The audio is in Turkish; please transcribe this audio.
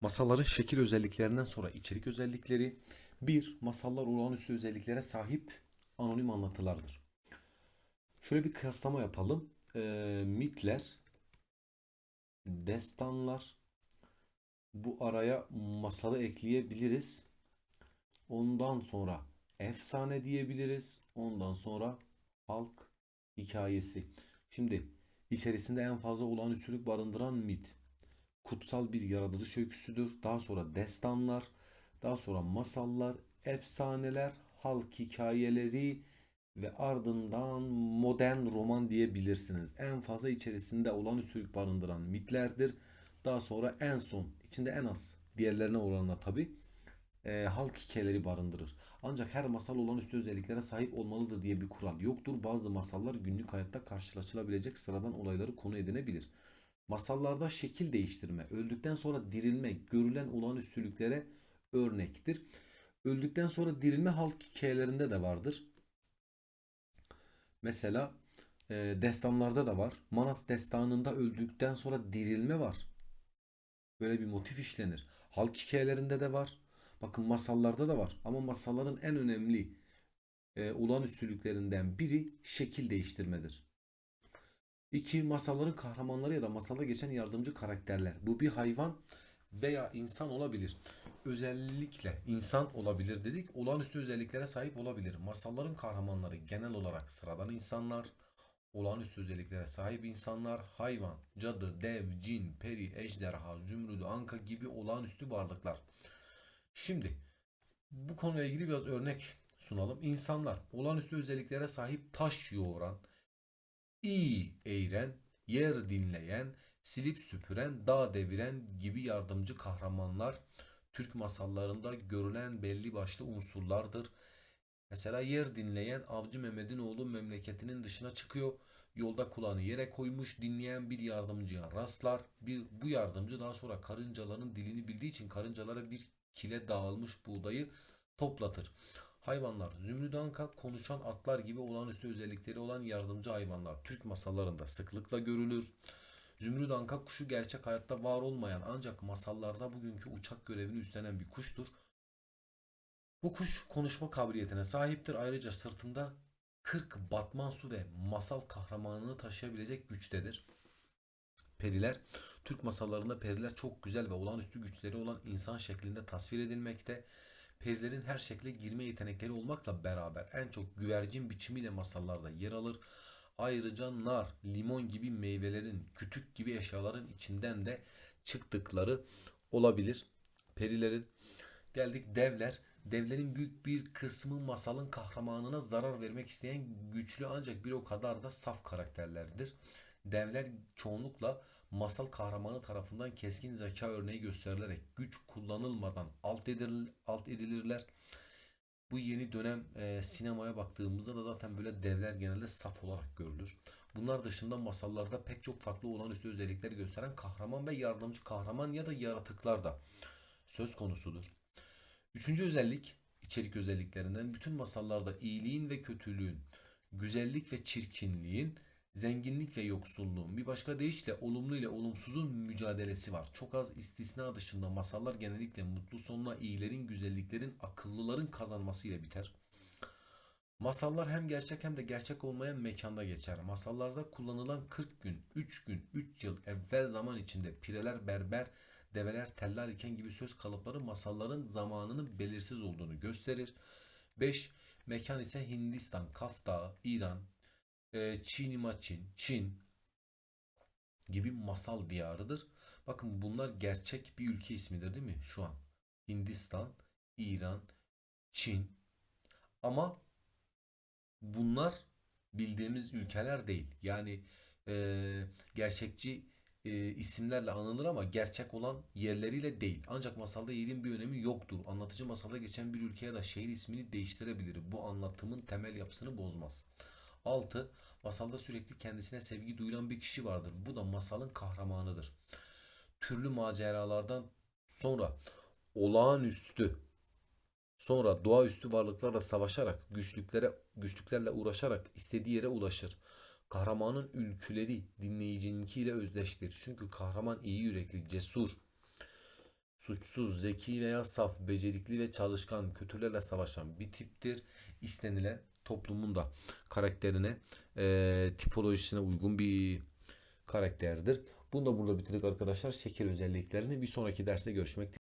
Masalların şekil özelliklerinden sonra içerik özellikleri. 1. Masallar olağanüstü özelliklere sahip anonim anlatılardır. Şöyle bir kıyaslama yapalım. Ee, mitler, destanlar, bu araya masalı ekleyebiliriz. Ondan sonra efsane diyebiliriz. Ondan sonra halk hikayesi. Şimdi içerisinde en fazla olağanüstülük barındıran mit kutsal bir yaratılış öyküsüdür. Daha sonra destanlar, daha sonra masallar, efsaneler, halk hikayeleri ve ardından modern roman diyebilirsiniz. En fazla içerisinde olağanüstülük barındıran mitlerdir. Daha sonra en son, içinde en az diğerlerine oranla tabi halk hikayeleri barındırır. Ancak her masal olağanüstü özelliklere sahip olmalıdır diye bir kural yoktur. Bazı masallar günlük hayatta karşılaşılabilecek sıradan olayları konu edinebilir. Masallarda şekil değiştirme, öldükten sonra dirilme görülen olağanüstülüklere örnektir. Öldükten sonra dirilme halk hikayelerinde de vardır. Mesela e, destanlarda da var. Manas destanında öldükten sonra dirilme var. Böyle bir motif işlenir. Halk hikayelerinde de var. Bakın masallarda da var. Ama masalların en önemli e, olağanüstülüklerinden biri şekil değiştirmedir. 2. Masalların kahramanları ya da masalda geçen yardımcı karakterler. Bu bir hayvan veya insan olabilir. Özellikle insan olabilir dedik. Olağanüstü özelliklere sahip olabilir. Masalların kahramanları genel olarak sıradan insanlar, olağanüstü özelliklere sahip insanlar, hayvan, cadı, dev, cin, peri, ejderha, zümrüdü, anka gibi olağanüstü varlıklar. Şimdi bu konuyla ilgili biraz örnek sunalım. İnsanlar olağanüstü özelliklere sahip taş yoğuran, iyi eğren, yer dinleyen, silip süpüren, dağ deviren gibi yardımcı kahramanlar Türk masallarında görülen belli başlı unsurlardır. Mesela yer dinleyen Avcı Mehmet'in oğlu memleketinin dışına çıkıyor. Yolda kulağını yere koymuş dinleyen bir yardımcıya rastlar. Bir, bu yardımcı daha sonra karıncaların dilini bildiği için karıncalara bir kile dağılmış buğdayı toplatır. Hayvanlar Zümrüt Anka konuşan atlar gibi olağanüstü özellikleri olan yardımcı hayvanlar Türk masallarında sıklıkla görülür. Zümrüt Anka kuşu gerçek hayatta var olmayan ancak masallarda bugünkü uçak görevini üstlenen bir kuştur. Bu kuş konuşma kabiliyetine sahiptir. Ayrıca sırtında 40 batman su ve masal kahramanını taşıyabilecek güçtedir. Periler, Türk masallarında periler çok güzel ve olağanüstü güçleri olan insan şeklinde tasvir edilmekte. Perilerin her şekle girme yetenekleri olmakla beraber en çok güvercin biçimiyle masallarda yer alır. Ayrıca nar, limon gibi meyvelerin, kütük gibi eşyaların içinden de çıktıkları olabilir. Perilerin geldik devler. Devlerin büyük bir kısmı masalın kahramanına zarar vermek isteyen güçlü ancak bir o kadar da saf karakterlerdir. Devler çoğunlukla masal kahramanı tarafından keskin zeka örneği gösterilerek güç kullanılmadan alt, edilir, alt edilirler. Bu yeni dönem e, sinemaya baktığımızda da zaten böyle devler genelde saf olarak görülür. Bunlar dışında masallarda pek çok farklı olağanüstü özellikleri gösteren kahraman ve yardımcı kahraman ya da yaratıklar da söz konusudur. Üçüncü özellik içerik özelliklerinden bütün masallarda iyiliğin ve kötülüğün, güzellik ve çirkinliğin, zenginlik ve yoksulluğun bir başka deyişle olumlu ile olumsuzun mücadelesi var. Çok az istisna dışında masallar genellikle mutlu sonuna iyilerin, güzelliklerin, akıllıların kazanması ile biter. Masallar hem gerçek hem de gerçek olmayan mekanda geçer. Masallarda kullanılan 40 gün, 3 gün, 3 yıl evvel zaman içinde pireler berber, develer teller iken gibi söz kalıpları masalların zamanının belirsiz olduğunu gösterir. 5. Mekan ise Hindistan, Kaf Dağı, İran, e, Çin Çin gibi masal diyarıdır. Bakın bunlar gerçek bir ülke ismidir değil mi şu an? Hindistan, İran, Çin. Ama bunlar bildiğimiz ülkeler değil. Yani e, gerçekçi e, isimlerle anılır ama gerçek olan yerleriyle değil. Ancak masalda yerin bir önemi yoktur. Anlatıcı masalda geçen bir ülkeye da şehir ismini değiştirebilir. Bu anlatımın temel yapısını bozmaz. 6. Masalda sürekli kendisine sevgi duyulan bir kişi vardır. Bu da masalın kahramanıdır. Türlü maceralardan sonra olağanüstü sonra doğaüstü varlıklarla savaşarak güçlüklere güçlüklerle uğraşarak istediği yere ulaşır. Kahramanın ülküleri dinleyicininkiyle özdeştir. Çünkü kahraman iyi yürekli, cesur, suçsuz, zeki veya saf, becerikli ve çalışkan, kötülerle savaşan bir tiptir. İstenilen toplumun da karakterine, eee, tipolojisine uygun bir karakterdir. Bunu da burada bitirdik arkadaşlar. Şekil özelliklerini bir sonraki derste görüşmek